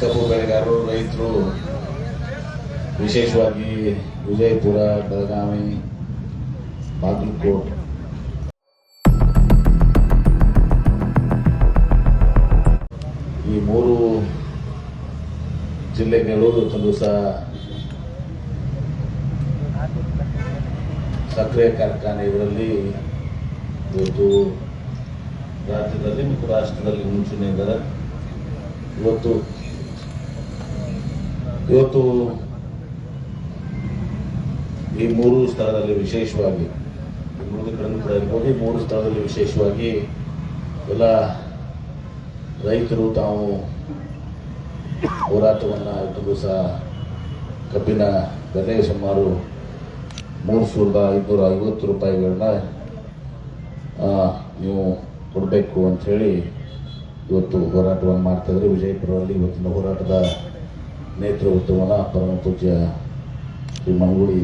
ಕಬ್ಬು ಬೆಳೆಗಾರರು ರೈತರು, ವಿಶೇಷವಾಗಿ ವಿಜಯಪುರ, ಬೆಳಗಾವಿ, ಬಾಗಲಕೋಟ್. ಈ ಮೂರು ಜಿಲ್ಲೆಗಳು ತಂದು ಸಹ ಸಕ್ಕರೆ ಕಾರ್ಖಾನೆ ಇದರಲ್ಲಿ ಇವತ್ತು ಮತ್ತು ರಾಷ್ಟ್ರದಲ್ಲಿ ಮುಂಚೂಣಿ ಇದ್ದಾರೆ ಇವತ್ತು ಇವತ್ತು ಈ ಮೂರು ಸ್ಥಳದಲ್ಲಿ ವಿಶೇಷವಾಗಿ ಮೂರು ಕಡೆಯೂ ಕೂಡ ಇರ್ಬೋದು ಈ ಮೂರು ಸ್ಥಳದಲ್ಲಿ ವಿಶೇಷವಾಗಿ ಎಲ್ಲ ರೈತರು ತಾವು ಹೋರಾಟವನ್ನು ಇಟ್ಟು ಸಹ ಕಬ್ಬಿನ ಬೆಲೆ ಸುಮಾರು ಮೂರು ಸಾವಿರದ ಐದುನೂರ ಐವತ್ತು ರೂಪಾಯಿಗಳನ್ನ ನೀವು ಕೊಡಬೇಕು ಅಂಥೇಳಿ ಇವತ್ತು ಹೋರಾಟವನ್ನು ಮಾಡ್ತಾಯಿದ್ರೆ ವಿಜಯಪುರದಲ್ಲಿ ಇವತ್ತಿನ ಹೋರಾಟದ ನೇತೃತ್ವವನ್ನು ಪರಮ ಪೂಜ್ಯ ಶ್ರೀ ಮಂಗುಳಿ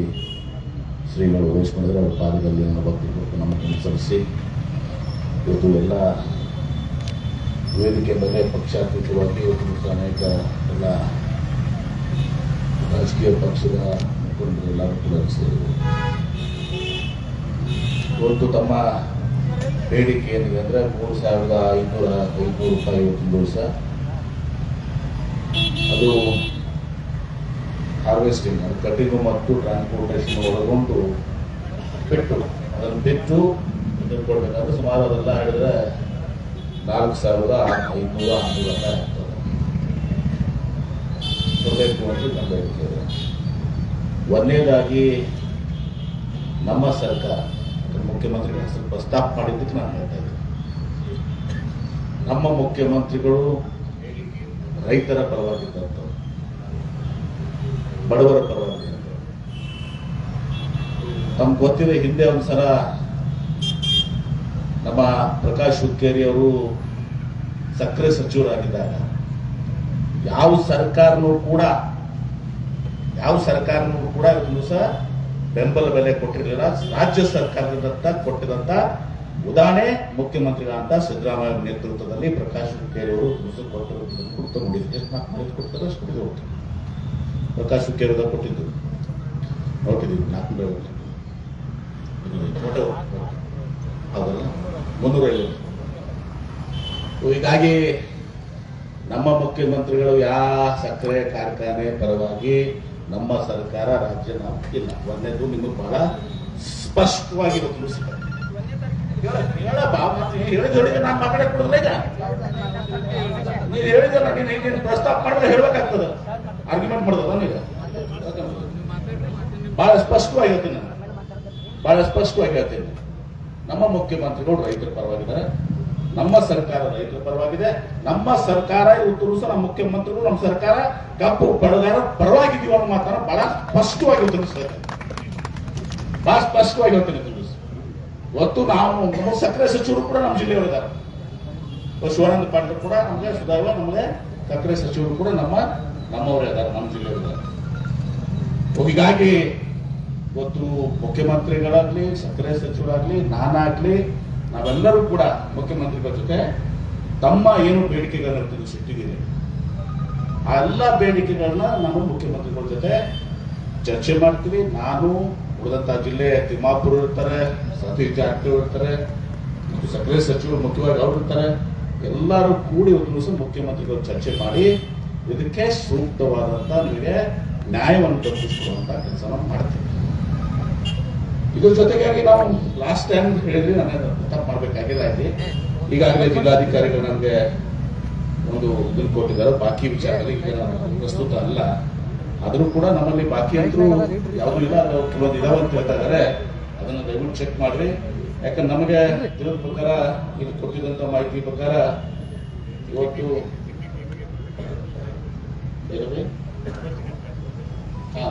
ಶ್ರೀಗಳು ವಹಿಸ್ಕೊಂಡಿದ್ರೆ ಅವರ ಪಾದದಲ್ಲಿ ನನ್ನ ಭಕ್ತಿ ನಮಗೆ ಅನುಸರಿಸಿ ಇವತ್ತು ಎಲ್ಲ ವೇದಿಕೆ ಮೇಲೆ ಪಕ್ಷಾತೀತವಾಗಿ ಇವತ್ತು ಅನೇಕ ಎಲ್ಲ ರಾಜಕೀಯ ಪಕ್ಷದ ಮುಖಂಡರು ಎಲ್ಲರೂ ಕೂಡ ಸೇರಿದರು ಇವತ್ತು ತಮ್ಮ ಬೇಡಿಕೆ ಏನಿದೆ ಅಂದ್ರೆ ಮೂರು ಸಾವಿರದ ಐನೂರ ಐನೂರು ರೂಪಾಯಿ ಇವತ್ತಿನ ದಿವಸ. ಅದು ಹಾರ್ವೆಸ್ಟಿಂಗ್ ಅದು ಕಟಿಂಗು ಮತ್ತು ಟ್ರಾನ್ಸ್ಪೋರ್ಟೇಷನ್ ಒಳಗೊಂಡು ಬಿಟ್ಟು, ಅದನ್ನು ಬಿಟ್ಟು ಇದನ್ನು ಸುಮಾರು ಅದೆಲ್ಲ ಹೇಳಿದ್ರೆ ನಾಲ್ಕು ಸಾವಿರದ ಐನೂರ ಹನ್ನೂರು ರೂಪಾಯಿ ಆಗ್ತದೆ. ಕೊಡಬೇಕು ಅಂತ ನಮ್ಮ ಬೇಡಿಕೆ ಒಂದನೇದಾಗಿ ನಮ್ಮ ಸರ್ಕಾರ ಮುಖ್ಯಮಂತ್ರಿಗಳ ಹೆಸರು ಪ್ರಸ್ತಾಪ ಮಾಡಿದ್ದಕ್ಕೆ ನಾನು ಹೇಳ್ತಾ ಇದ್ದೀನಿ. ನಮ್ಮ ಮುಖ್ಯಮಂತ್ರಿಗಳು ರೈತರ ಪರವಾಗಿದ್ದಂಥವ್ರು ಬಡವರ ಪರವಾಗಿದ್ದಂಥವ್ರು ತಮ್ಗೆ ಗೊತ್ತಿದೆ, ಹಿಂದೆ ಒಂದ್ಸಲ ನಮ್ಮ ಪ್ರಕಾಶ್ ಹುಕ್ಕೇರಿ ಅವರು ಸಕ್ಕರೆ ಸಚಿವರಾಗಿದ್ದಾಗ ಯಾವ ಸರ್ಕಾರನೂ ಕೂಡ, ಯಾವ ಸರ್ಕಾರನೂ ಕೂಡ ಇವತ್ತು ದಿವಸ ಬೆಂಬಲ ಬೆಲೆ ಕೊಟ್ಟಿರಲಿಲ್ಲ ರಾಜ್ಯ ಸರ್ಕಾರದಂತ ಕೊಟ್ಟಿದಂತ ಉದಾಹರಣೆ ಮುಖ್ಯಮಂತ್ರಿಗಳಂತ ಸಿದ್ದರಾಮಯ್ಯ ನೇತೃತ್ವದಲ್ಲಿ ಪ್ರಕಾಶ್ ಎಷ್ಟು ನಾಲ್ಕು ಮಂದಿ ಕೊಡ್ತಾರೆ, ಅಷ್ಟು ಪ್ರಕಾಶ್ ಹುಕ್ಕೇರಿ ಕೊಟ್ಟಿದ್ದು. ನೋಡ್ತಿದ್ದೀವಿ, ನಾಲ್ಕು ಮುನ್ನೂರೈವತ್ತು ಹೀಗಾಗಿ ನಮ್ಮ ಮುಖ್ಯಮಂತ್ರಿಗಳು ಯಾವ ಸಕ್ಕರೆ ಕಾರ್ಖಾನೆ ಪರವಾಗಿ ನಮ್ಮ ಸರ್ಕಾರ ರಾಜ್ಯ ನಾವು ಇಲ್ಲ. ಒಂದೇದು ನಿಮಗೆ ಬಹಳ ಸ್ಪಷ್ಟವಾಗಿ ತಿಳಿಸ್ತಾರೆ ಹೇಳಿದ್ರೆ ನಾನು ಮಾತಾಡಕ್ ಕೊಡಲ್ಲ ಈಗ. ನೀನು ಹೇಳಿದಲ್ಲ ನೀನು ನೀನು ಪ್ರಸ್ತಾಪ ಮಾಡಿದ್ರೆ ಹೇಳ್ಬೇಕಾಗ್ತದ. ಆರ್ಗ್ಯುಮೆಂಟ್ ಮಾಡ್ದದ ಈಗ ಬಹಳ ಸ್ಪಷ್ಟವಾಗಿ ಹೇಳ್ತೀನಿ ಬಹಳ ಸ್ಪಷ್ಟವಾಗಿ ಹೇಳ್ತೀನಿ. ನಮ್ಮ ಮುಖ್ಯಮಂತ್ರಿಗಳು ರೈತರ ಪರವಾಗಿದ್ದಾರೆ. ನಮ್ಮ ಸರ್ಕಾರ ರೈತರ ಪರವಾಗಿದೆ. ನಮ್ಮ ಸರ್ಕಾರ ಇವತ್ತು ಸಹ ನಮ್ಮ ಮುಖ್ಯಮಂತ್ರಿಗಳು ನಮ್ಮ ಸರ್ಕಾರ ಕಬ್ಬು ಬಡಗಾರ ಪರವಾಗಿದ್ದೀವಿ ಅನ್ನೋ ಮಾತನ್ನ ಬಹಳ ಸ್ಪಷ್ಟವಾಗಿ ತಿಳಿಸ್ತಾರೆ ಬಹಳ ಸ್ಪಷ್ಟವಾಗಿ ಹೇಳ್ತೇನೆ ಇವತ್ತು ನಾವು ನಮ್ಮ ಸಕ್ಕರೆ ಸಚಿವರು ಕೂಡ ನಮ್ಮ ಜಿಲ್ಲೆಯವರಿದ್ದಾರೆ ಶಿವಾನಂದ ಪಾಟೀಲ್ ಕೂಡ ನಮಗೆ ಸುಧಾವ ನಮಗೆ ಸಕ್ಕರೆ ಸಚಿವರು ಕೂಡ ನಮ್ಮ ನಮ್ಮವರೇ ಇದ್ದಾರೆ, ನಮ್ಮ ಜಿಲ್ಲೆಯವರಿದ್ದಾರೆ ಹೀಗಾಗಿ ಇವತ್ತು ಮುಖ್ಯಮಂತ್ರಿಗಳಾಗ್ಲಿ, ಸಕ್ಕರೆ ಸಚಿವರಾಗ್ಲಿ, ನಾನಾಗ್ಲಿ ನಾವೆಲ್ಲರೂ ಕೂಡ ಮುಖ್ಯಮಂತ್ರಿಗಳ ಜೊತೆ ತಮ್ಮ ಏನು ಬೇಡಿಕೆಗಳನ್ನ ತಿಳಿಸಿಟ್ಟಿದ್ದೀರಿ ಆ ಎಲ್ಲ ಬೇಡಿಕೆಗಳನ್ನ ನಾನು ಮುಖ್ಯಮಂತ್ರಿಗಳ ಜೊತೆ ಚರ್ಚೆ ಮಾಡ್ತೀವಿ. ನಾನು ಉಳಿದಂಥ ಜಿಲ್ಲೆ ತಿಮ್ಮಾಪುರ ಇರ್ತಾರೆ, ಸತೀಶ್ ಜಾರಕಿಹೊಳಿ ಇರ್ತಾರೆ, ಮತ್ತು ಸಕ್ಕರೆ ಸಚಿವರು ಮುಖ್ಯವಾಗಿ ಅವರು ಇರ್ತಾರೆ. ಎಲ್ಲರೂ ಕೂಡಿ ಒಂದು ದಿವಸ ಮುಖ್ಯಮಂತ್ರಿಗಳು ಚರ್ಚೆ ಮಾಡಿ ಇದಕ್ಕೆ ಸೂಕ್ತವಾದಂತ ನಿಮಗೆ ನ್ಯಾಯವನ್ನು ತಪ್ಪಿಸಿಕೊಳ್ಳುವಂತ ಕೆಲಸ ಮಾಡ್ತೀವಿ. ಇದ್ರ ಜೊತೆಗಾಗಿ ನಾವು ಲಾಸ್ಟ್ ಟೈಮ್ ಹೇಳಿದ್ರೆ ನಾನು ತಪ್ಪು ಮಾಡ್ಬೇಕಾಗಿಲ್ಲ ಇಲ್ಲಿ. ಈಗಾಗಲೇ ಜಿಲ್ಲಾಧಿಕಾರಿಗಳು ನನಗೆ ಒಂದು ಇದನ್ನು ಕೊಟ್ಟಿದ್ದಾರೆ. ಬಾಕಿ ವಿಚಾರದಲ್ಲಿ ಈಗ ಪ್ರಸ್ತುತ ಅಲ್ಲ. ಆದರೂ ಕೂಡ ನಮ್ಮಲ್ಲಿ ಬಾಕಿ ಅಂತೂ ಯಾವುದೂ ಇಲ್ಲ ಕೆಲವೊಂದು ಇದಾವೆ ಅಂತ ಹೇಳ್ತಾ ಇದ್ದಾರೆ. ಅದನ್ನು ದಯವಿಟ್ಟು ಚೆಕ್ ಮಾಡ್ರಿ. ಯಾಕಂದ್ರೆ ನಮಗೆ ತಿಳಿದ ಪ್ರಕಾರ ಇದು ಕೊಟ್ಟಿದ್ದಂಥ ಮಾಹಿತಿ ಪ್ರಕಾರ ಇವತ್ತು ಹಾ.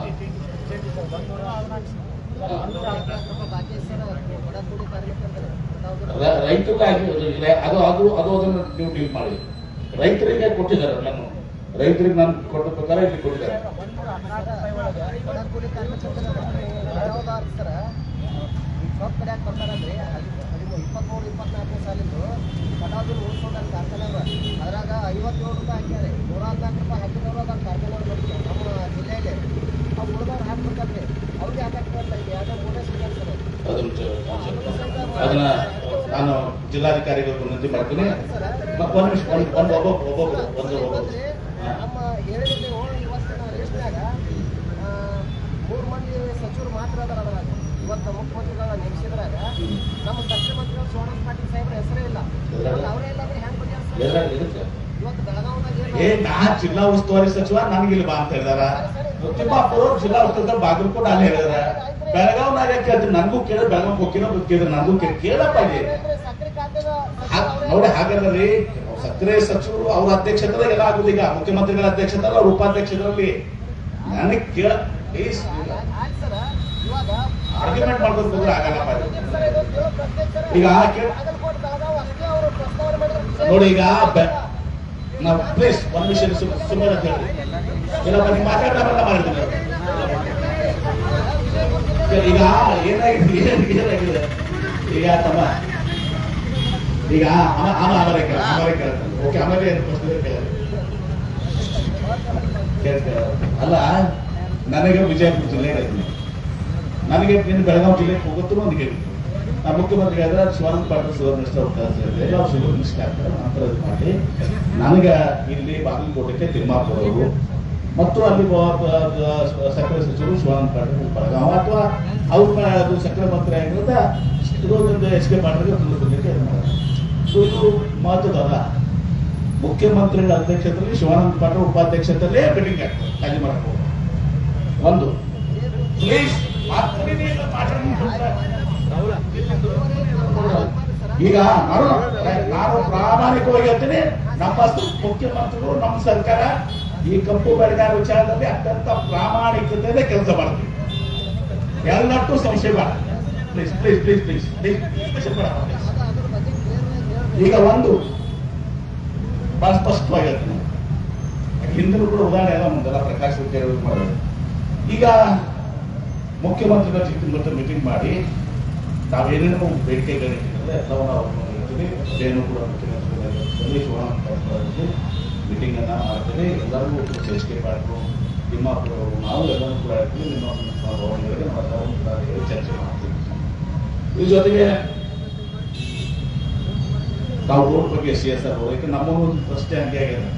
ರ- ರೈತರಿಗಾಗಿ ಇಲ್ಲ, ಅದು ಅದು ಅದು ಅದನ್ನು ನೀವು ಡೀಲ್ ರೈತರಿಗೆ ಕೊಟ್ಟಿದ್ದಾರೆ ನಾನು ರೈತರಿಗೆ ನಾನು ಕೊಟ್ಟ ಪ್ರಕಾರ ಇಲ್ಲಿ ಕೊಟ್ಟಿದ್ದಾರೆ. ಇಪ್ಪತ್ನಾಲ್ಕನೇ ಕಾರ್ಖಾನೆ ಅದ್ರಾಗ ಐವತ್ತೇಳು ರೂಪಾಯಿ ಹಾಕ್ಯಾರೆ. ನೂರ ಹದಿನಾಲ್ಕು ರೂಪಾಯಿ ಹಾಕಿದವರು ಕಾರ್ಖಾನೆ ಅವ್ರಿಗೆ ನಮ್ಮ ಜಿಲ್ಲೆಯಲ್ಲಿ ಅವು ಉಳಿದವ್ರು ಹಾಕ್ಬೇಕಂದ್ರೆ ಅವ್ರಿಗೆ ಹಾಕಕ್ಕೆ ಬರ್ತಾ ಇದೆ ಯಾಕಂದ್ರೆ ಮೂರನೇ ಸಿಗಲ್ಲ ಅದನ್ನ ನಾನು ಜಿಲ್ಲಾಧಿಕಾರಿಗಳು ವಿನಂತಿ ಮಾಡ್ತೀನಿ. ಒಂದು ಒಂದ್ ನಿಮಿಷ ಒಂದು ಒಂದು ಒಬ್ಬೊಬ್ಬ ಒಬ್ಬೊಬ್ಬರು ಒಂದು ಒಬ್ಬೊಬ್ಬರು ಮೂರು ಮಂದಿ ಸಚಿವರು ಮಾತ್ರ ಅದಾರ ಅದ್ರಾಗ. ಇವತ್ತು ಮುಖ್ಯಮಂತ್ರಿಗಳ ನೇಮಿಸಿದ್ರಾಗ ನಮ್ಮ ದಕ್ಷಿಣ ಮಂತ್ರಿಗಳು ಸೋಮನಾಥ್ ಪಾಟೀಲ್ ಸಾಹೇಬ್ರ ಹೆಸರೇ ಇಲ್ಲ. ಎದ್ರಾಗ? ಅವರೇ ಇಲ್ಲ ಅಂದ್ರೆ ಹೆಂಗ್ ಬಗೆಹರಿಸ್ತಾರೆ? ಎದ್ರಾಗ ಇವತ್ತು ಬೆಳಗಾವದಾಗ ಏ ಏನು ನಾ ಜಿಲ್ಲಾ ಉಸ್ತುವಾರಿ ಸಚಿವ ನನಗೆ ಇಲ್ಲಿ ಬಾ ಅಂತ ಹೇಳಿದಾರ. ತಿಮ್ಮಾಪುರ ಜಿಲ್ಲಾ ಉಸ್ತುವಾರಿ ಬಾಗಲಕೋಟ ಅಲ್ಲಿ ಹೇಳಿದಾರ. ಬೆಳಗಾವ್ನಾಗ ನಾಗ ಕೇಳ್ತೀನಿ ನನಗೂ ಕೇಳಿದ್ರೆ ಬೆಳಗಾವ್ ಹೋಗಿರೋ ಕೇಳಿದ್ರೆ ನನಗೂ ಕೇಳಿ ಕೇಳಪ್ಪ ಇಲ್ಲಿ. ಸಕ್ಕರೆ ನೋಡಿ ಹಾಗಲ್ಲರಿ ಸಕ್ಕರೆ ಸಚಿವರು, ಅವ್ರ ಅಧ್ಯಕ್ಷತೆ ಎಲ್ಲ ಆಗುದು ಈಗ. ಮುಖ್ಯಮಂತ್ರಿಗಳ ಅಧ್ಯಕ್ಷತೆ ಅವ್ರ ಉಪಾಧ್ಯಕ್ಷರಲ್ಲಿ ನನಗೆ ಕೇಳ ಆರ್ಗ್ಯುಮೆಂಟ್ ಮಾಡ್ಕೊಂಡು ಆಗಲ್ಲಪ್ಪ ಇದು. ಇದು ಕೇಳೋ ಈಗ ಕೇಳ- ನೋಡಿ ಈಗ ನಾವು ಪ್ಲೀಸ್ ಪರ್ಮಿಷನ್ ಸುಮ್ಮನೆ ಅಂತ ಹೇಳಿ. ಇಲ್ಲಪ್ಪ, ನೀವು ಮಾತಾಡ್ತಾರಲ್ಲ ಮಾಡಿದ್ದೀನಿ ಈಗ ಈಗ ತಮ್ಮ, ಈಗ ಆಮೇಲೆ ಕೇಳ. ಅಲ್ಲ, ನನಗೆ ವಿಜಯಪುರ ಜಿಲ್ಲೆ ನನಗೆ ನಿನ್ನ ಬೆಳಗಾವಿ ಜಿಲ್ಲೆಗೆ ಹೋಗುತ್ತೂ ಒಂದು ಕೇಳಿ. ನಾ ಮುಖ್ಯಮಂತ್ರಿ ಆದ್ರೆ ಶಿವಾನಂದ ಪಾಟೀಲ್ ಮಿನಿಸ್ಟರ್ ಅವಕಾಶ ಇದೆ. ಇದು ಮಾಡಿ ನನಗೆ ಇಲ್ಲಿ ಬಾಗಲಕೋಟೆಗೆ ತಿಮ್ಮಾಪುರವರು. ಮತ್ತು ಅಲ್ಲಿ ಸಕ್ಕರೆ ಸಚಿವರು ಶಿವಾನಂದ ಪಾಟೀಲ್ ಬಳಗಾವ ಅಥವಾ ಅವ್ರ ಅದು ಸಕ್ಕರೆ ಮಂತ್ರಿ ಆಗಿರುತ್ತೆ ಇದೊಂದು ಎಚ್ ಕೆ ಪಾಟೀಲ್ಗೆ ತಿಳಿಸಲಿಕ್ಕೆ ಇದು ಮಾಡೋದು. ಸೊ ಇದು ಮಹತ್ವದ ಮುಖ್ಯಮಂತ್ರಿಗಳ ಅಧ್ಯಕ್ಷತೆಯಲ್ಲಿ ಶಿವಾನಂದ ಪಾಟೀಲ್ ಉಪಾಧ್ಯಕ್ಷತೆಯಲ್ಲೇ ಮೀಟಿಂಗ್ ಆಗ್ತದೆ ಖಾಲಿ ಮಾಡಬಹುದು ಒಂದು. ಪ್ಲೀಸ್ ಈಗ ನಾನು ನಾನು ಪ್ರಾಮಾಣಿಕವಾಗಿ ಹೇಳ್ತೀನಿ ನಮ್ಮ ಮುಖ್ಯಮಂತ್ರಿಗಳು ನಮ್ಮ ಸರ್ಕಾರ ಈ ಕಪ್ಪು ಬೆಳೆಗಾರ ವಿಚಾರದಲ್ಲಿ ಅತ್ಯಂತ ಪ್ರಾಮಾಣಿಕತೆಯಿಂದ ಕೆಲಸ ಮಾಡ್ತೀವಿ. ಎಲ್ಲಟ್ಟು ಸಂಶಯ ಬೇಡ. Please please please please please ಈಗ ಒಂದು ಬಹಳ ಸ್ಪಷ್ಟವಾಗಿ ಹೇಳ್ತೀನಿ ಹಿಂದಿನ ಕೂಡ ಉದಾಹರಣೆ ಎಲ್ಲ ಮುಂದೆಲ್ಲ ಪ್ರಕಾಶ್ ಮಾಡಿದ್ರು ಮಾಡೋದು ಈಗ ಮುಖ್ಯಮಂತ್ರಿಗಳ ಜೊತೆ ಮೀಟಿಂಗ್ ಮಾಡಿ, ನಾವೇನೇನು ಬೇಡಿಕೆಗಳಿಟ್ಟಿದ್ರೆ ಎಲ್ಲವನ್ನು ಹೇಳ್ತೀವಿ ಅದೇನು ಕೂಡ ಮುಖ್ಯಮಂತ್ರಿಗಳು ಮೀಟಿಂಗ್ ಅನ್ನ ಮಾಡ್ತೀವಿ. ಎಲ್ಲರಿಗೂ ಎಚ್ ಕೆ ಪಾಟೀಲು ನಿಮ್ಮ ನಾವು ಎಲ್ಲರೂ ಕೂಡ ಇರ್ತೀವಿ. ನಿಮ್ಮ ನಮ್ಮ ಭವನಗಳಿಗೆ ಎಲ್ಲರೂ ಕೂಡ ಚರ್ಚೆ ಮಾಡ್ತೀವಿ. ಇದ್ರ ಜೊತೆಗೆ ನಾವು ರೋಡ್ ಬಗ್ಗೆ ಸಿ ಎಸ್ ಆರ್ ಹೋಗೋದಕ್ಕೆ ಯಾಕೆ ಫಸ್ಟೇ ಹಂಗೆ ಆಗಿದೆ.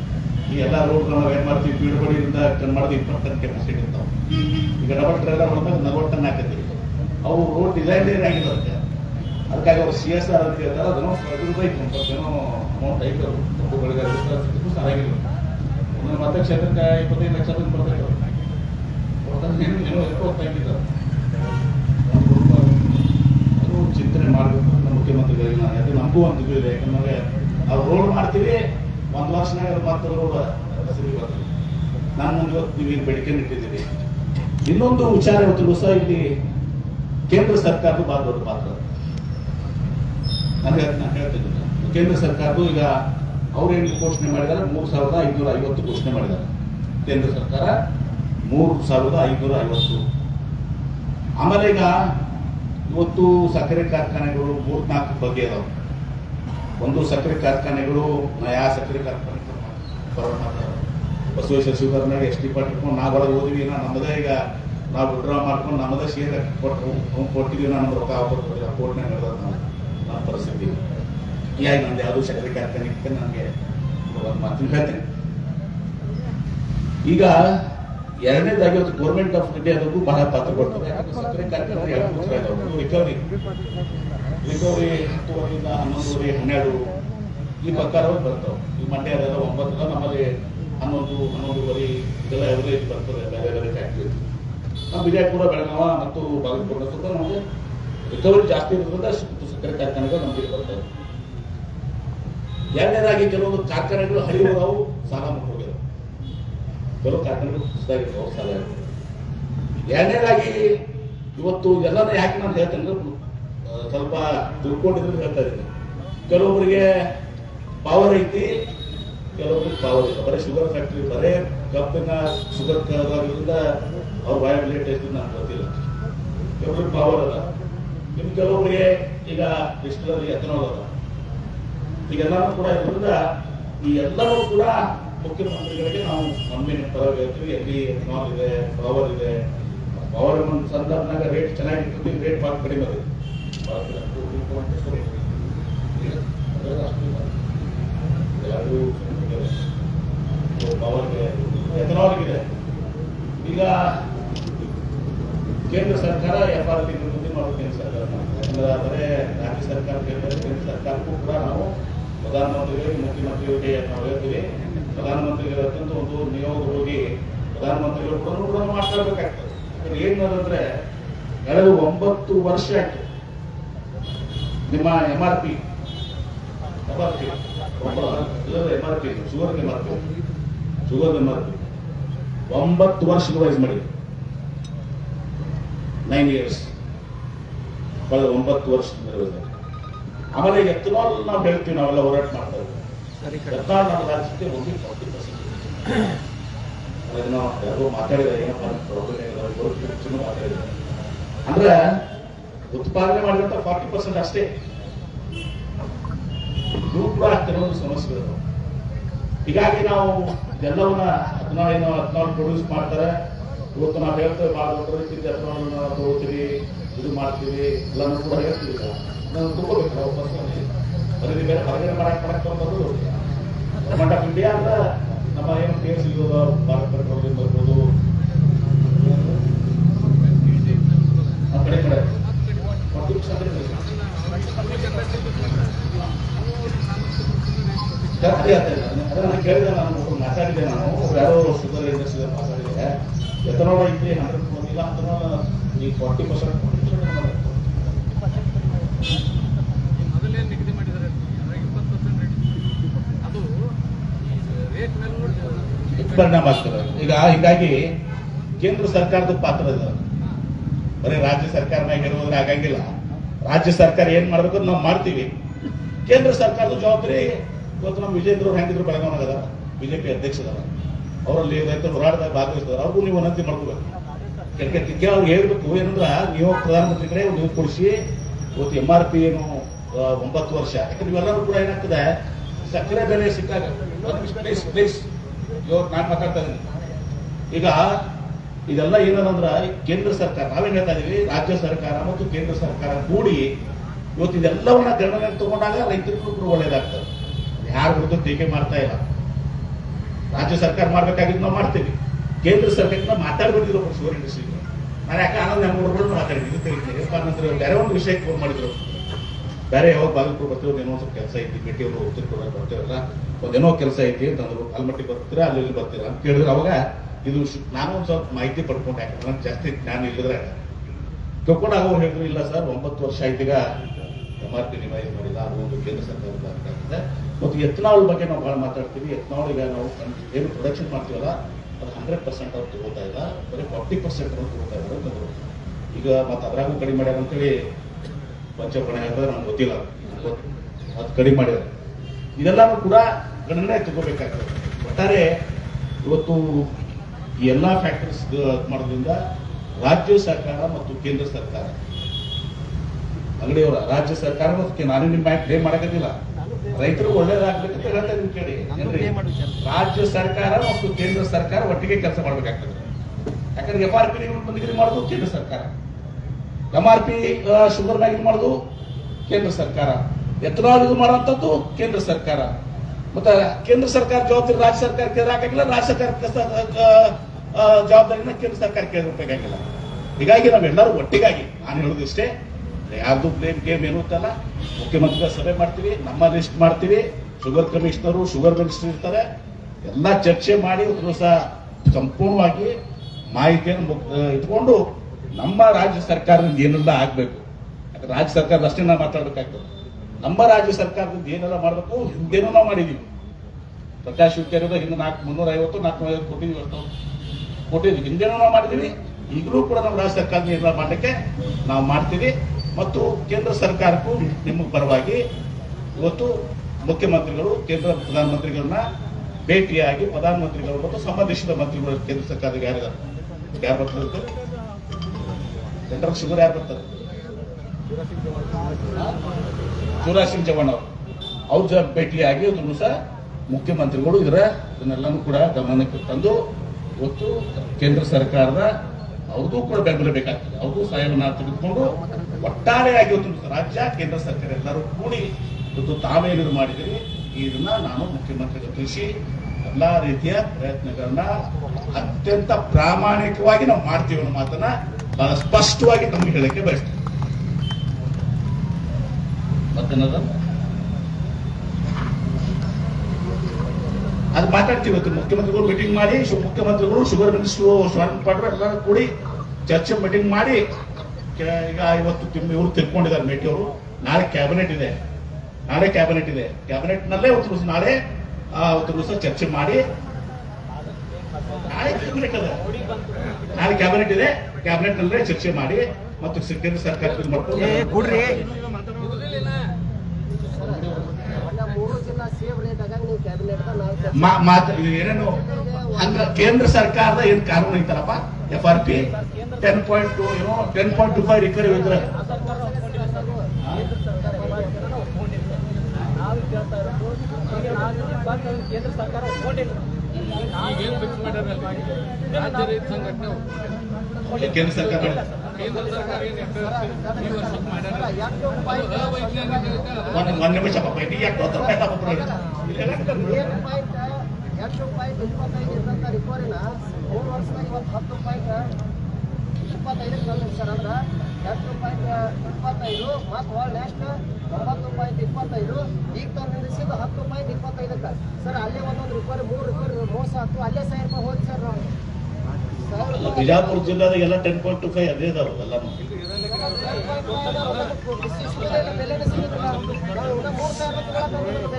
ಈ ಎಲ್ಲ ರೋಡ್ ನಾವು ಏನ್ ಮಾಡ್ತೀವಿ? ಬೀಳ್ಬಡಿಯಿಂದ ಟನ್ ಮಾಡಿದ್ವಿ ಇಪ್ಪತ್ತು ಟನ್ ಕೆಪಾಸಿಟಿ ಇರ್ತಾವೆ ಈಗ ಡಬಲ್ ಟ್ರೇಲರ್ ಮಾಡಿದಾಗ ನಲ್ವತ್ತು ಟನ್ ಹಾಕಿದ್ವಿ ಅವು ರೋಡ್ ಡಿಸೈನ್ ಆಗಿಲ್ಲ ಅದಕ್ಕೆ. ಅದಕ್ಕಾಗಿ ಅವರು ಸಿ ಎಸ್ ಆರ್ ಅಂತ ಹೇಳ್ತಾರೆ. ಅದನ್ನು ಪ್ರತಿರೂಪ ಐತೆ ಅಮೌಂಟ್ ಐತೆ ಅವರು ಕಬ್ಬುಗಳಿಗೆ ಸರಿಯಾಗಿಲ್ಲ ಒಂದೊಂದು ಮತಕ್ಷೇತ್ರಕ್ಕೆ ಇಪ್ಪತ್ತೈದು ಲಕ್ಷ ತಂದು ಬರ್ತೈತೆ. ಒಟ್ನಲ್ಲಿ ಏನೋ ಏನೋ ಚಿಂತನೆ ಮಾಡಬೇಕು ನಮ್ಮ ಮುಖ್ಯಮಂತ್ರಿಗಳಿಗೆ ನಾನು ಯಾಕಂದ್ರೆ ನಮಗೂ ಇದು ಯಾಕಂದ್ರೆ ರೋಡ್ ಮಾಡ್ತೀವಿ, ಒಂದು ಲಕ್ಷನಾಗ ಮತ್ತೆ ರೋಡ್ ಸಿಗಿ ನಾನು ಇವತ್ತು ನೀವು ಈಗ ಇನ್ನೊಂದು ವಿಚಾರ ಇವತ್ತು ಸಹ ಇಲ್ಲಿ ಕೇಂದ್ರ ಸರ್ಕಾರದ ಬಾಧ್ಯ ಪಾತ್ರ. ನಾನು ಹೇಳ್ತೀನಿ. ಕೇಂದ್ರ ಸರ್ಕಾರದ್ದು ಈಗ ಅವ್ರೇನು ಘೋಷಣೆ ಮಾಡಿದ್ದಾರೆ ಮೂರು ಸಾವಿರದ ಐನೂರ ಐವತ್ತು ಘೋಷಣೆ ಮಾಡಿದ್ದಾರೆ ಕೇಂದ್ರ ಸರ್ಕಾರ ಮೂರು ಸಾವಿರದ ಐನೂರ ಐವತ್ತು. ಆಮೇಲೆ ಈಗ ಇವತ್ತು ಸಕ್ಕರೆ ಕಾರ್ಖಾನೆಗಳು ಮೂರ್ನಾಲ್ಕು ಬಗ್ಗೆ ಅದಾವೆ. ಒಂದು ಸಕ್ಕರೆ ಕಾರ್ಖಾನೆಗಳು ನಾ ಯಾವ ಸಕ್ಕರೆ ಕಾರ್ಖಾನೆ. ಬಸವೇಶ್ವರ ಶಿವಕರ್ನಾಗ ಎಸ್ ಟಿ ಪಾರ್ಟಿ ನಾವು ಒಳಗೆ ಹೋದ್ವಿ ನಾ ನಮ್ಮದೇ ಈಗ ನಾವು ವಿಡ್ರಾ ಮಾಡ್ಕೊಂಡು ನಮ್ಮದೇ ಶೇರ್ ಕೊಟ್ಟು ಕೊಟ್ಟಿದ್ದೀವಿ ನಾನು ರೊಕ್ಕ ಕೋರ್ಟ್ನಾಗ ನಡೆದ ನಮ್ಮ ಪರಿಸ್ಥಿತಿ. ಹೀಗಾಗಿ ನಂದು ಅದು ಸಕ್ಕರೆ ಕಾರ್ಖಾನೆ ಅಂತ ನನಗೆ ಒಂದು ಹೇಳ್ತೇನೆ. ಈಗ ಎರಡನೇದಾಗಿ ಅದು ಗೌರ್ಮೆಂಟ್ ಆಫ್ ಇಂಡಿಯಾದಕ್ಕೂ ಬಹಳ ಪಾತ್ರ ಕೊಡ್ತದೆ ಸಕ್ಕರೆ ಕಾರ್ಖಾನೆ. ರಿಕವರಿ ರಿಕವರಿ ಹತ್ತುವರೆಯಿಂದ ಹನ್ನೊಂದುವರೆ, ಹನ್ನೆರಡು ಈ ಪ್ರಕಾರ ಬರ್ತಾವೆ ಈ ಮಂಡ್ಯದ ಒಂಬತ್ತು ನಮ್ಮಲ್ಲಿ ಹನ್ನೊಂದು, ಹನ್ನೊಂದುವರೆ ಇದೆಲ್ಲ ಎವರೇಜ್ ಬರ್ತದೆ. ಬೇರೆ ಬೇರೆ ಫ್ಯಾಕ್ಟ್ರಿ ನಮ್ಮ ವಿಜಯಪುರ ಬೆಳಗಾವ ಮತ್ತು ಬಾಗಲಕೋಟೆ ನಮಗೆ ರಿಕವರಿ ಜಾಸ್ತಿ ಇರೋದ್ರಿಂದ ಸಕ್ಕರೆ ಕಾರ್ಖಾನೆಗಳು ನಮಗೆ ಬರ್ತವೆ. ಎರಡನೇದಾಗಿ ಕೆಲವೊಂದು ಕಾರ್ಖಾನೆಗಳು ಹಳಿ ಹೋದವು ಸಾಲ ಹೋಗ್ಯಾವ ಕೆಲವು ಕಾರ್ಖಾನೆಗಳು ಹೊಸದಾಗಿ ಸಾಲ. ಎರಡನೇದಾಗಿ ಇವತ್ತು ಎಲ್ಲನ ಯಾಕೆ ನಾನು ಹೇಳ್ತೇನೆ ಸ್ವಲ್ಪ ದುಡ್ಕೊಂಡಿದ್ರು ಹೇಳ್ತಾ ಇದ್ದೀನಿ. ಕೆಲವೊಬ್ಬರಿಗೆ ಪವರ್ ಐತಿ ಕೆಲವೊಬ್ರಿಗೆ ಪವರ್ ಇಲ್ಲ. ಬರೀ ಶುಗರ್ ಫ್ಯಾಕ್ಟ್ರಿ ಬರೇ ಕಬ್ಬಿನ ಶುಗರ್ ಕರೋದ್ರಿಂದ ಅವ್ರ ವಯಬಿಲಿಟಿ ಎಷ್ಟು ನಾನು ಗೊತ್ತಿಲ್ಲ. ಕೆಲವೊಬ್ರಿಗೆ ಪವರ್ ಅದ. ನಿಮ್ಗೆ ಕೆಲವೊಬ್ರಿಗೆ ಈಗ ಡಿಸ್ಟಿಲರಿ ಎತ್ತನೋದಲ್ಲ ಈಗೆಲ್ಲರೂ ಕೂಡ ಇರೋದ್ರಿಂದ ಈ ಎಲ್ಲರೂ ಕೂಡ ಮುಖ್ಯಮಂತ್ರಿಗಳಿಗೆ ನಾವು ನಮ್ಮಿನ ಪರವಾಗಿ ಎಲ್ಲಿ ಎಥನಾಲ್ ಇದೆ ಪವರ್ ಇದೆ. ಪವರ್ ಒಂದು ಸಂದರ್ಭನಾಗ ರೇಟ್ ಚೆನ್ನಾಗಿರ್ತದೆ ರೇಟ್ ಭಾಳ ಕಡಿಮೆ ಅದು. ಎರಡು ಪವರ್ಗೆ ಎಥನಾಲ್ಗಿದೆ ಈಗ ಕೇಂದ್ರ ಸರ್ಕಾರ ಎಫ್ ಆರ್ ಪಿ ವೃದ್ಧಿ ಮಾಡೋದು ಕೇಂದ್ರ ಸರ್ಕಾರ. ಯಾಕಂದ್ರೆ ಆದರೆ ರಾಜ್ಯ ಸರ್ಕಾರ ಕೇಂದ್ರ ಸರ್ಕಾರಕ್ಕೂ ಕೂಡ ನಾವು ಪ್ರಧಾನಮಂತ್ರಿಗಳಿಗೆ ಮುಖ್ಯಮಂತ್ರಿಗಳಿಗೆ ನಾವು ಹೇಳ್ತೀವಿ. ಪ್ರಧಾನಮಂತ್ರಿಗಳ ಅತ್ಯಂತ ಒಂದು ನಿಯೋಗ ಹೋಗಿ ಪ್ರಧಾನಮಂತ್ರಿಗಳು ಕೂಡ ಕೂಡ ಮಾತಾಡಬೇಕಾಗ್ತದೆ ಏನಂದ್ರೆ ಕಳೆದ ಒಂಬತ್ತು ವರ್ಷ ಆಯ್ತು. ನಿಮ್ಮ M R P M R P M R P sugar M R P sugar ಒಂಬತ್ತು ವರ್ಷ ವೈಸ್ ಮಾಡಿ ನೈನ್ ಇಯರ್ಸ್ ಕಳೆದ ಒಂಬತ್ತು ವರ್ಷ ಆಮೇಲೆ ಎತ್ತನೋ ನಾವು ಹೇಳ್ತೀವಿ ನಾವೆಲ್ಲ ಹೋರಾಟ ಮಾಡ್ತಾ ಇದ್ದೀವಿ. ಎತ್ತನಾಲ್ ನಮ್ಮ ರಾಜ್ಯಕ್ಕೆ ಒಂದು ಫಾರ್ಟಿ ಪರ್ಸೆಂಟ್ ಅದನ್ನ ಯಾರೋ ಮಾತಾಡಿದ ಏನಪ್ಪ ಪ್ರಾಬ್ಲಮ್ ಮಾತಾಡಿದ್ದಾರೆ. ಅಂದ್ರೆ ಉತ್ಪಾದನೆ ಮಾಡಿದಂತ ಫಾರ್ಟಿ ಪರ್ಸೆಂಟ್ ಅಷ್ಟೇ. ಇದು ಕೂಡ ಕೆಲವೊಂದು ಸಮಸ್ಯೆಗಳು ಹೀಗಾಗಿ ನಾವು ಎಲ್ಲವನ್ನ ಹದಿನಾಲ್ಕು ಹದಿನಾರು ಪ್ರೊಡ್ಯೂಸ್ ಮಾಡ್ತಾರೆ. ಇವತ್ತು ನಾವು ಹೇಳ್ತೇವೆ ಭಾಳ ದೊಡ್ಡ ರೀತಿಯಿಂದ ಹದಿನಾರನ್ನ ತಗೋತೀವಿ ಇದು ಮಾಡ್ತೀವಿ ಎಲ್ಲ ಕೂಡ ಹೇಳ್ತೀವಿ ನಾವು ನಾವು ತಗೋಬೇಕು ನಾವು ಫಸ್ಟ್ ಖರೀದಿ ಬೇರೆ ಹೊರಗಡೆ ಮಾಡಕ್ಕೆ ಮಾಡಕ್ಕೆ ಬಂದು ಗೌರ್ಮೆಂಟ್ ಆಫ್ ಇಂಡಿಯಾ ಅಂತ ನಮ್ಮ ಏನು ಪಿ ಎಸ್ ಸಿಗೋದು ಭಾರತ ಪೆಟ್ರೋಲಿಯಂ ಬರ್ಬೋದು ಆ ಕಡೆ ಕಡೆ ಫಾರ್ಟಿ ಅದನ್ನ ಕೇಳಿದೆ ನಾನು ಮಾತಾಡಿದೆ ನಾನು ಯಾರೋ ಶುಗರ್ ಇಂಡಸ್ಟ್ರಿಯಲ್ಲಿ ಮಾತಾಡಿದೆ ಎಥನಾಲ್ ಐತಿ ಹಂಡ್ರೆಡ್ ಇಲ್ಲ ಅಂತ ಈ ಫಾರ್ಟಿ ಪರ್ಸೆಂಟ್ ಮೊದಲೇ ನಿಗದಿ ಮಾಡಿದ್ದಾರೆ ಇಪ್ಪತ್ತು ಪರ್ಸೆಂಟ್ ರೇಟ್ ಅದು ರೇಟ್ ಮೇಲೆ ಪರಿಣಾಮ ಆಗ್ತದೆ ಈಗ ಹೀಗಾಗಿ ಕೇಂದ್ರ ಸರ್ಕಾರದ ಪಾತ್ರ ಇದೆ. ಬರೀ ರಾಜ್ಯ ಸರ್ಕಾರ ಮ್ಯಾಗ ಇರುವುದ್ರೆ ಆಗಂಗಿಲ್ಲ ರಾಜ್ಯ ಸರ್ಕಾರ ಏನ್ ಮಾಡ್ಬೇಕು ನಾವು ಮಾಡ್ತೀವಿ. ಕೇಂದ್ರ ಸರ್ಕಾರದ ಜವಾಬ್ದಾರಿ ಇವತ್ತು ನಮ್ಮ ವಿಜೇಂದ್ರ ಅವ್ರು ಹೆಂಗಿದ್ರು ಬೆಳಗಾವಿ ಅದಾರ. ಬಿಜೆಪಿ ಅಧ್ಯಕ್ಷರ ಅವರಲ್ಲಿ ರೈತರು ಹೋರಾಟದಾಗ ಭಾಗವಹಿಸಿದ್ರು ಅವ್ರಿಗೂ ನೀವು ವಿನಂತಿ ಮಾಡ್ಕೋಬೇಕು. ಅವ್ರಿಗೆ ಹೇಳ್ಬೇಕು ಏನಂದ್ರ, ನೀವು ಪ್ರಧಾನಮಂತ್ರಿ ಕಡೆ ನೀವು ಕೊಡಿಸಿ ಇವತ್ತು ಎಂ ಆರ್ ಪಿ ಏನು ಒಂಬತ್ತು ವರ್ಷ. ಯಾಕಂದ್ರೆ ಇವೆಲ್ಲರೂ ಕೂಡ ಏನಾಗ್ತದೆ, ಸಕ್ಕರೆ ಬೆಲೆ ಸಿಕ್ಕಾಗ ಪ್ಲೀಸ್ ಪ್ಲೀಸ್ ಇವತ್ತು ನಾನು ಮಾತಾಡ್ತಾ ಇದ್ದೀನಿ. ಈಗ ಇದೆಲ್ಲ ಏನಂದ್ರೆ ಕೇಂದ್ರ ಸರ್ಕಾರ, ನಾವೇನ್ ಹೇಳ್ತಾ ಇದೀವಿ? ರಾಜ್ಯ ಸರ್ಕಾರ ಮತ್ತು ಕೇಂದ್ರ ಸರ್ಕಾರ ಕೂಡಿ ಇವತ್ತು ಇದೆಲ್ಲವನ್ನ ಗಣನೆ ತಗೊಂಡಾಗ ರೈತರಿಗೂ ಕೂಡ ಒಳ್ಳೇದಾಗ್ತದೆ. ಯಾರು ಹುಡುಗ ಟೀಕೆ ಮಾಡ್ತಾ ಇಲ್ಲ. ರಾಜ್ಯ ಸರ್ಕಾರ ಮಾಡ್ಬೇಕಾಗಿದ್ದು ನಾವು ಮಾಡ್ತೀವಿ. ಕೇಂದ್ರ ಸರ್ಕಾರದಿಂದ ಮಾತಾಡ್ಬಿಟ್ಟಿದ್ರು ಒಬ್ರು ಸಿಂಗ್ ನಾನು ಯಾಕೆ ಆನಂದ್ ಮಾತಾಡಿದ್ವಿ ಇದು ತಿಳಿತೀನಿ ನಂತರ ಬೇರೆ ಒಂದು ವಿಷಯಕ್ಕೆ ಫೋನ್ ಮಾಡಿದ್ರು. ಬೇರೆ ಯಾವಾಗ ಬಾಗಲಪುರ ಬರ್ತಿರೋ ಏನೋ ಸ್ವಲ್ಪ ಕೆಲಸ ಐತಿ ಭೇಟಿಯವರು ಉತ್ತರ ಕೊಡೋಕೆ ಬರ್ತೀರಲ್ಲ. ಒಂದೇನೋ ಕೆಲಸ ಐತಿ ಅಂತಂದ್ರು ಅಲ್ಮಟ್ಟಿ ಬರ್ತೀರಾ, ಅಲ್ಲಿ ಬರ್ತೀರಾ ಅಂತ ಕೇಳಿದ್ರೆ. ಅವಾಗ ಇದು ನಾನು ಒಂದು ಸ್ವಲ್ಪ ಮಾಹಿತಿ ಪಡ್ಕೊಂಡು, ಯಾಕಂದ್ರೆ ನನಗೆ ಜಾಸ್ತಿ ಜ್ಞಾನ ಇಲ್ಲದ್ರೆ. ತಿಳ್ಕೊಂಡಾಗ ಅವ್ರು ಹೇಳಿದ್ರು, ಇಲ್ಲ ಸರ್, ಒಂಬತ್ತು ವರ್ಷ ಆಯ್ತೀಗ ಎಂ ಆರ್ ಪಿ ರಿವೈಸ್ ಮಾಡಿಲ್ಲ, ಅದು ಒಂದು ಕೇಂದ್ರ ಸರ್ಕಾರದ ಮತ್ತು ಎತ್ನಾಳ್ ಬಗ್ಗೆ ನಾವು ಭಾಳ ಮಾತಾಡ್ತೀವಿ. ಎತ್ನಾಳ್ ಈಗ ನಾವು ಏನು ಪ್ರೊಡಕ್ಷನ್ ಮಾಡ್ತೀವಲ್ಲ ಹಂಡ್ರೆಡ್ ಪರ್ಸೆಂಟ್ ಅವ್ರು ತಗೋತಾ ಇಲ್ಲ, ಬರೀ ಫಾರ್ಟಿ ಪರ್ಸೆಂಟ್ ಅವ್ರು ತಗೋತಾ ಇದ್ದಾರೆ ಈಗ ಮತ್ತೆ ಅದ್ರಾಗೂ ಕಡಿಮೆ ಮಾಡ್ಯಾರ ಅಂತೇಳಿ ಪಂಚಪಣೆ ಹಾಕಿದ್ರೆ ನಮ್ಗೆ ಗೊತ್ತಿಲ್ಲ. ಗೊತ್ತು. ಅದು ಕಡಿಮೆ ಮಾಡ್ಯಾರ. ಇದೆಲ್ಲನೂ ಕೂಡ ಗಣನೆ ತಗೋಬೇಕಾಗ್ತದೆ. ಒಟ್ಟಾರೆ ಇವತ್ತು ಎಲ್ಲ ಫ್ಯಾಕ್ಟರೀಸ್ ಮಾಡೋದ್ರಿಂದ ರಾಜ್ಯ ಸರ್ಕಾರ ಮತ್ತು ಕೇಂದ್ರ ಸರ್ಕಾರ. ಅಂಗಡಿಯವರ, ರಾಜ್ಯ ಸರ್ಕಾರ ಮತ್ತು ನಾನು ನಿಮ್ಮ ಬ್ಯಾಂಕ್ ಕ್ಲೇಮ್ ಮಾಡಕತ್ತಿಲ್ಲ. ರೈತರು ಒಳ್ಳೇದಾಗ್ಬೇಕಂತ ಹೇಳ್ತಾ ಕೇಳಿ. ರಾಜ್ಯ ಸರ್ಕಾರ ಮತ್ತು ಕೇಂದ್ರ ಸರ್ಕಾರ ಒಟ್ಟಿಗೆ ಕೆಲಸ ಮಾಡ್ಬೇಕಾಗ್ತದೆ. ಯಾಕಂದ್ರೆ ಎಫ್ ಆರ್ ಪಿ ಬಂದಿಗಿರಿ ಮಾಡುದು ಕೇಂದ್ರ ಸರ್ಕಾರ. ಎಂ ಆರ್ ಪಿ ಶುಗರ್ ಮ್ಯಾಗ್ ಮಾಡುದು ಕೇಂದ್ರ ಸರ್ಕಾರ. ಎಥನಾಲ್ ಇದು ಮಾಡುವಂಥದ್ದು ಕೇಂದ್ರ ಸರ್ಕಾರ. ಮತ್ತೆ ಕೇಂದ್ರ ಸರ್ಕಾರ ಜವಾಬ್ದಾರಿ ರಾಜ್ಯ ಸರ್ಕಾರ ಕೇಂದ್ರ ಹಾಕಂಗಿಲ್ಲ ರಾಜ್ಯ ಸರ್ಕಾರ ಜವಾಬ್ದಾರಿನ ಕೇಂದ್ರ ಸರ್ಕಾರ ಕೇಳಬೇಕಾಗಿಲ್ಲ ಹೀಗಾಗಿ ನಾವೆಲ್ಲರೂ ಒಟ್ಟಿಗಾಗಿ ನಾನು ಹೇಳೋದು ಇಷ್ಟೇ ಯಾರ್ದು ಬ್ಲೇಮ್ ಗೇಮ್ ಏನು ಅಂತಲ್ಲ ಮುಖ್ಯಮಂತ್ರಿಗಳ ಸಭೆ ಮಾಡ್ತೀವಿ, ನಮ್ಮ ಲಿಸ್ಟ್ ಮಾಡ್ತೀವಿ ಶುಗರ್ ಕಮಿಷನರು ಶುಗರ್ ಮಿನಿಸ್ಟರ್ ಇರ್ತಾರೆ. ಎಲ್ಲ ಚರ್ಚೆ ಮಾಡಿ ಒಂದು ದಿವಸ ಸಂಪೂರ್ಣವಾಗಿ ಮಾಹಿತಿಯನ್ನು ಇಟ್ಕೊಂಡು ನಮ್ಮ ರಾಜ್ಯ ಸರ್ಕಾರದಿಂದ ಏನೆಲ್ಲ ಆಗಬೇಕು? ಯಾಕಂದ್ರೆ ರಾಜ್ಯ ಸರ್ಕಾರದ ಅಷ್ಟೇ ನಾವು ಮಾತಾಡಬೇಕಾಗ್ತದೆ. ನಮ್ಮ ರಾಜ್ಯ ಸರ್ಕಾರದಿಂದ ಏನೆಲ್ಲ ಮಾಡಬೇಕು? ಹಿಂದೇನೂ ನಾವು ಮಾಡಿದ್ದೀವಿ ಪ್ರಕಾಶ್ ಹುಕ್ಕೇರಿದ ಹಿಂದೆ ನಾಲ್ಕು ಮುನ್ನೂರ ಐವತ್ತು ನಾಲ್ಕು ಐವತ್ತು ಕೋಟಿ ಇವತ್ತು ಹಿಂದೇನೂ ನಾವು ಮಾಡಿದ್ದೀವಿ ಈಗಲೂ ಕೂಡ ನಮ್ಮ ರಾಜ್ಯ ಸರ್ಕಾರದಿಂದ ಏನೆಲ್ಲ ಮಾಡಲಿಕ್ಕೆ ನಾವು ಮಾಡ್ತೀವಿ. ಮತ್ತು ಕೇಂದ್ರ ಸರ್ಕಾರಕ್ಕೂ ನಿಮ್ಮ ಪರವಾಗಿ ಇವತ್ತು ಮುಖ್ಯಮಂತ್ರಿಗಳು, ಕೇಂದ್ರ ಪ್ರಧಾನಮಂತ್ರಿಗಳನ್ನ ಭೇಟಿಯಾಗಿ ಪ್ರಧಾನಮಂತ್ರಿಗಳು ಮತ್ತು ಸಂಬಂಧಿಸಿದ ಮಂತ್ರಿಗಳು ಕೇಂದ್ರ ಸರ್ಕಾರದ ಯಾರು ಯಾರು ಬರ್ತಾರೆ? ಸೆಂಟ್ರಲ್ ಶುಗರ್ ಯಾರು ಬರ್ತಾರೆ? ಶಿವರಾಜ್ ಸಿಂಗ್ ಚೌಹಾಣ್ ಅವರು. ಅವ್ರ ಭೇಟಿಯಾಗಿ ಅದನ್ನು ಸಹ ಮುಖ್ಯಮಂತ್ರಿಗಳು ಇದರ ಇದನ್ನೆಲ್ಲನೂ ಕೂಡ ಗಮನಕ್ಕೆ ತಂದು ಇವತ್ತು ಕೇಂದ್ರ ಸರ್ಕಾರದ ಅವ್ರದ್ದು ಕೂಡ ಬೆಂಬಲ ಬೇಕಾಗ್ತದೆ. ಅವ್ರಿಗೂ ಸಹಾಯವನ್ನು ತೆಗೆದುಕೊಂಡು ಒಟ್ಟಾರೆಯಾಗಿ ಒಂದು ರಾಜ್ಯ, ಕೇಂದ್ರ ಸರ್ಕಾರ ಎಲ್ಲರೂ ಕೂಡಿ ಇವತ್ತು ತಾವೇನಿದು ಮಾಡಿದಿರಿ ಇದನ್ನ ನಾನು ಮುಖ್ಯಮಂತ್ರಿಗೆ ತಿಳಿಸಿ ಎಲ್ಲಾ ರೀತಿಯ ಪ್ರಯತ್ನಗಳನ್ನ ಅತ್ಯಂತ ಪ್ರಾಮಾಣಿಕವಾಗಿ ನಾವು ಮಾಡ್ತೀವಿ ಅನ್ನೋ ಮಾತನ್ನ ಬಹಳ ಸ್ಪಷ್ಟವಾಗಿ ತಮಗೆ ಹೇಳಕ್ಕೆ ಬಯಸ್ತೇನೆ. ಮತ್ತೇನದ ಅದು ಮಾತಾಡ್ತೀವಿ ಇವತ್ತು. ಮುಖ್ಯಮಂತ್ರಿಗಳು ಮೀಟಿಂಗ್ ಮಾಡಿ ಮುಖ್ಯಮಂತ್ರಿಗಳು ಶುಗರ್ ಮಿನಿಸ್ಟ್ರು ಸ್ವರ್ಣ ಪಾಟ್ರು ಎಲ್ಲರೂ ಕೂಡಿ ಚರ್ಚೆ ಮೀಟಿಂಗ್ ಮಾಡಿ ಈಗ ಇವತ್ತು ಇವರು ತಿಳ್ಕೊಂಡಿದ್ದಾರೆ ಮೇಟಿ ಅವರು. ನಾಳೆ ಕ್ಯಾಬಿನೆಟ್ ಇದೆ. ನಾಳೆ ಕ್ಯಾಬಿನೆಟ್ ಇದೆ. ಕ್ಯಾಬಿನೆಟ್ ನಲ್ಲೇ ಒಂದು ದಿವಸ ನಾಳೆ ಒಂದು ದಿವಸ ಚರ್ಚೆ ಮಾಡಿ. ನಾಳೆ ಕ್ಯಾಬಿನೆಟ್ ಇದೆ. ಕ್ಯಾಬಿನೆಟ್ ನಲ್ಲೇ ಚರ್ಚೆ ಮಾಡಿ, ಮತ್ತು ಸರ್ಕಾರ ಮೊನ್ನೆ ಮೂರು ಜಿಲ್ಲಾ ಸೇಮ್ ರೇಟ್ ಆಗಾಗ ನೀವು ಕ್ಯಾಬಿನೆಟ್ ನಾವು ಚರ್ಚೆ ಮಾ- ಮಾತ್ ಇದು ಏನೇನು ಹಂಗ ಕೇಂದ್ರ ಸರ್ಕಾರದ ಏನ್ ಕಾನೂನು ಐತಲ್ಲಪ್ಪ? F R P ten point two ಏನೋ ten point two five recovery ಇದ್ರೆ. ಕೇಂದ್ರ ಸರ್ಕಾರ ಒಂದ್ ನಿಮಿಷ ಪಾಪ ಯಾಕೆ ಎಂಟು ಇಪ್ಪತ್ತೈದು ರಿಪೋರಿನ ಮೂರು ವರ್ಷದಾಗ ಇವತ್ತು ಹತ್ತು ರೂಪಾಯಿಗೆ ಸರ್ ಅಂದ್ರೆ. ಎಂಟು ಇಪ್ಪತ್ತೈದು. ಮತ್ತು ಇಪ್ಪತ್ತೈದು. ಈಗ ತಂದು ಹತ್ತು ಇಪ್ಪತ್ತೈದಕ್ಕೆ. ಸರ್, ಅಲ್ಲೇ ರಿಕವರಿ ಮೂರು ರಿಪೋರ್ಟ್ ಅಲ್ಲೇ ಸಾವಿರ ರೂಪಾಯಿ ಸರ್ ನಾವು. ಬಿಜಾಪುರ ಜಿಲ್ಲಾದಾಗ ಎಲ್ಲ ಟೆನ್ ಪಾಯಿಂಟ್ ಟು ಫೈವ್ ಅದೇ ಇದಾವೆ ಎಲ್ಲಾನು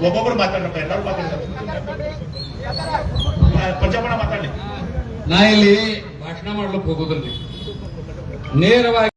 ಒಬ್ಬೊಬ್ರು ಮಾತಾಡ್ರಪ್ಪ ಎಲ್ಲರೂ ಮಾತಾಡ್ತಾರೆ. ಪಂಚಮಣ ಮಾತಾಡಿ ನಾ ಇಲ್ಲಿ ಭಾಷಣ ಮಾಡ್ಲಿಕ್ಕೆ ಹೋಗೋದ್ರಲ್ಲಿ ನೇರವಾಗಿ